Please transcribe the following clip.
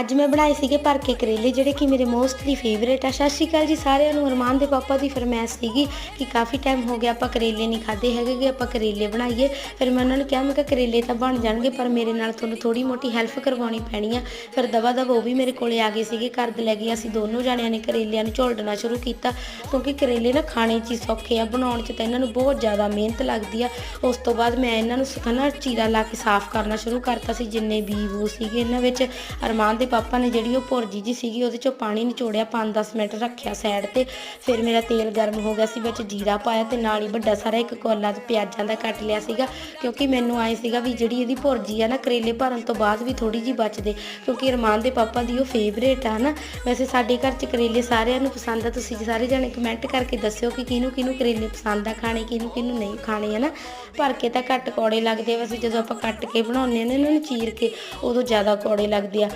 ਅੱਜ ਮੈਂ ਬਣਾਏ ਸੀਗੇ ਭਰ ਕੇ ਕਰੇਲੇ, ਜਿਹੜੇ ਕਿ ਮੇਰੇ ਮੋਸਟਲੀ ਫੇਵਰੇਟ ਆ। ਸਤਿ ਸ਼੍ਰੀ ਅਕਾਲ ਜੀ ਸਾਰਿਆਂ ਨੂੰ, ਅਰਮਾਨ ਦੇ ਪਾਪਾ ਦੀ ਫਰਮਾਇਸ਼ ਸੀਗੀ ਕਿ ਕਾਫੀ ਟਾਈਮ ਹੋ ਗਿਆ ਆਪਾਂ ਕਰੇਲੇ ਨਹੀਂ ਖਾਦੇ ਹੈਗੇ ਕਿ ਆਪਾਂ ਕਰੇਲੇ ਬਣਾਈਏ। ਫਿਰ ਮੈਂ ਉਹਨਾਂ ਨੂੰ ਕਿਹਾ, ਮੈਂ ਕਿਹਾ ਕਰੇਲੇ ਤਾਂ ਬਣ ਜਾਣਗੇ, ਪਰ ਮੇਰੇ ਨਾਲ ਤੁਹਾਨੂੰ ਥੋੜੀ ਮੋਟੀ ਹੈਲਪ ਕਰਵਾਉਣੀ ਪੈਣੀ ਆ। ਫਿਰ ਦਵਾ ਦਵਾ ਉਹ ਵੀ ਮੇਰੇ ਕੋਲੇ ਆ ਗਏ ਸੀਗੇ, ਘਰ ਦੇ ਲੈ ਗਏ। ਅਸੀਂ ਦੋਨੋਂ ਜਾਣਿਆਂ ਨੇ ਕਰੇਲਿਆਂ ਨੂੰ ਝੋਲਣਾ ਸ਼ੁਰੂ ਕੀਤਾ, ਕਿਉਂਕਿ ਕਰੇਲੇ ਨਾ ਖਾਣੇ 'ਚ ਹੀ ਸੌਖੇ ਆ, ਬਣਾਉਣ 'ਚ ਤਾਂ ਇਹਨਾਂ ਨੂੰ ਬਹੁਤ ਜ਼ਿਆਦਾ ਮਿਹਨਤ ਲੱਗਦੀ ਆ। ਉਸ ਤੋਂ ਬਾਅਦ ਮੈਂ ਇਹਨਾਂ ਨੂੰ ਸੁਖਣਾ ਚੀਰਾ ਲਾ ਕੇ ਸਾਫ਼ ਕਰਨਾ ਸ਼ੁਰੂ ਕਰਤਾ ਸੀ, ਜਿੰਨੇ ਬੀ ਬੂ ਸੀਗੇ ਇਹਨਾਂ ਵਿੱਚ। ਅਰਮਾਨ ਦੇ ਪਾਪਾ ਨੇ ਜਿਹੜੀ ਉਹ ਭੁਰਜੀ ਜੀ ਸੀਗੀ, ਉਹਦੇ ਚੋਂ ਪਾਣੀ ਨਿਚੋੜਿਆ 5-10 ਮਿੰਟ ਰੱਖਿਆ ਸਾਈਡ ਤੇ। ਫਿਰ ਮੇਰਾ ਤੇਲ ਗਰਮ ਹੋ ਗਿਆ ਸੀ, ਵਿੱਚ ਜੀਰਾ ਪਾਇਆ ਤੇ ਨਾਲ ਹੀ ਵੱਡਾ ਸਾਰਾ ਇੱਕ ਕੋਲਾ ਤੇ ਪਿਆਜ਼ਾਂ ਦਾ ਕੱਟ ਲਿਆ ਸੀਗਾ। ਕਿਉਂਕਿ ਮੈਨੂੰ ਆਏ ਸੀਗਾ ਵੀ ਜਿਹੜੀ ਇਹਦੀ ਭੁਰਜੀ ਆ ਨਾ, ਕਰੇਲੇ ਭਰਨ ਤੋਂ ਬਾਅਦ ਵੀ ਥੋੜੀ ਜੀ ਬਚਦੇ। ਕਿਉਂਕਿ ਅਰਮਾਨ ਦੇ ਪਾਪਾ ਦੀ ਉਹ ਫੇਵਰੇਟ ਆ ਨਾ। ਵੈਸੇ ਸਾਡੇ ਘਰ ਚ ਕਰੇਲੇ ਸਾਰਿਆਂ ਨੂੰ ਪਸੰਦ ਆ, ਤੁਸੀਂ ਸਾਰੇ ਜਣੇ ਕਮੈਂਟ ਕਰਕੇ ਦੱਸਿਓ ਕਿ ਕਿਹਨੂੰ ਕਿਹਨੂੰ ਕਰੇਲੇ ਪਸੰਦ ਆ ਖਾਣੇ, ਕਿਹਨੂੰ ਕਿਹਨੂੰ ਨਹੀਂ ਖਾਣੇ ਆ ਨਾ? ਭਰ ਕੇ ਤਾਂ ਘੱਟ ਕੌੜੇ ਲੱਗਦੇ ਆ। ਵੈਸੇ ਜਦੋਂ ਆਪਾਂ ਕੱਟ ਕੇ ਬਣਾਉਂਦੇ ਆ ਨਾ, ਇਹਨਾਂ ਨੂੰ ਚੀਰ ਕੇ, ਉਦੋਂ ਜ਼ਿਆਦਾ ਕੌੜੇ ਲੱਗਦੇ ਆ।